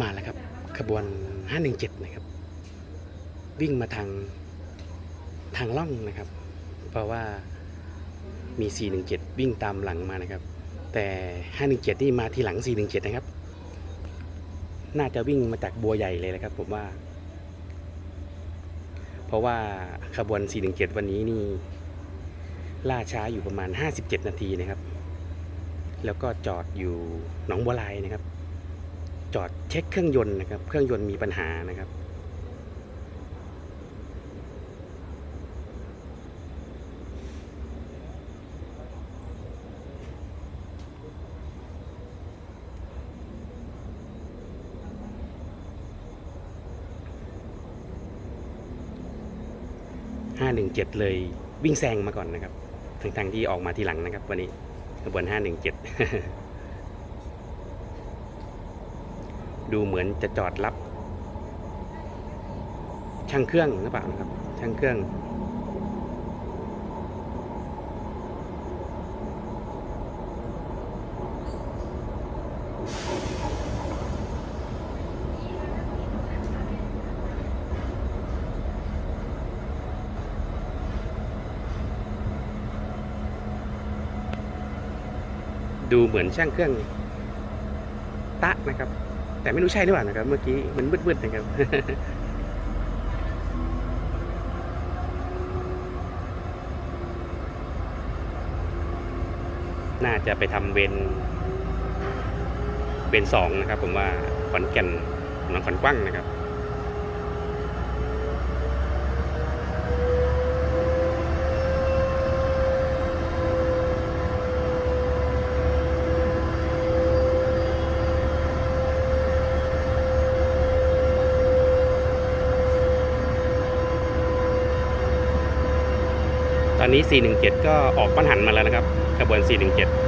มาแล้วครับขบวน 517 นะครับ วิ่งมาทางทางล่องนะครับ เพราะว่ามี 417 วิ่งตามหลังมานะครับ แต่ 517 นี่มาทีหลัง 417 นะครับ น่าจะวิ่งมาจากบัวใหญ่เลยนะครับ ผมว่า เพราะว่าขบวน 417 วันนี้นี่ล่าช้าอยู่ประมาณ 57 นาทีนะครับ แล้วก็จอดอยู่หนองบัวลายนะครับ จอดเช็คเครื่องยนต์นะครับ เครื่องยนต์มีปัญหานะครับ517เจ็ดเลยวิ่งแซงมาก่อนนะครับทั้งทางๆที่ออกมาทีหลังนะครับ วันนี้ขบวน517ดู ดูเหมือนจะจอดรับ ช่างเครื่องหรือเปล่านะครับ ช่างเครื่องดูเหมือนช่างเครื่องตะนะครับ แต่ไม่รู้ใช่หรือเปล่านะครับ เมื่อกี้มันมืดๆนะครับน่าจะไปทำเวนเวนสองนะครับ ผมว่าขอนแก่นหนองขอนกว้างนะครับ อนนี้ 417 ก็ออกปัญหันมาแล้วนะครับกระบวน 417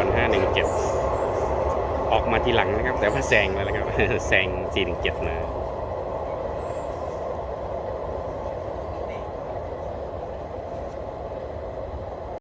วน 517 ออกมาทีหลังนะครับ แต่ว่าแซงแล้วนะครับแซง417 มา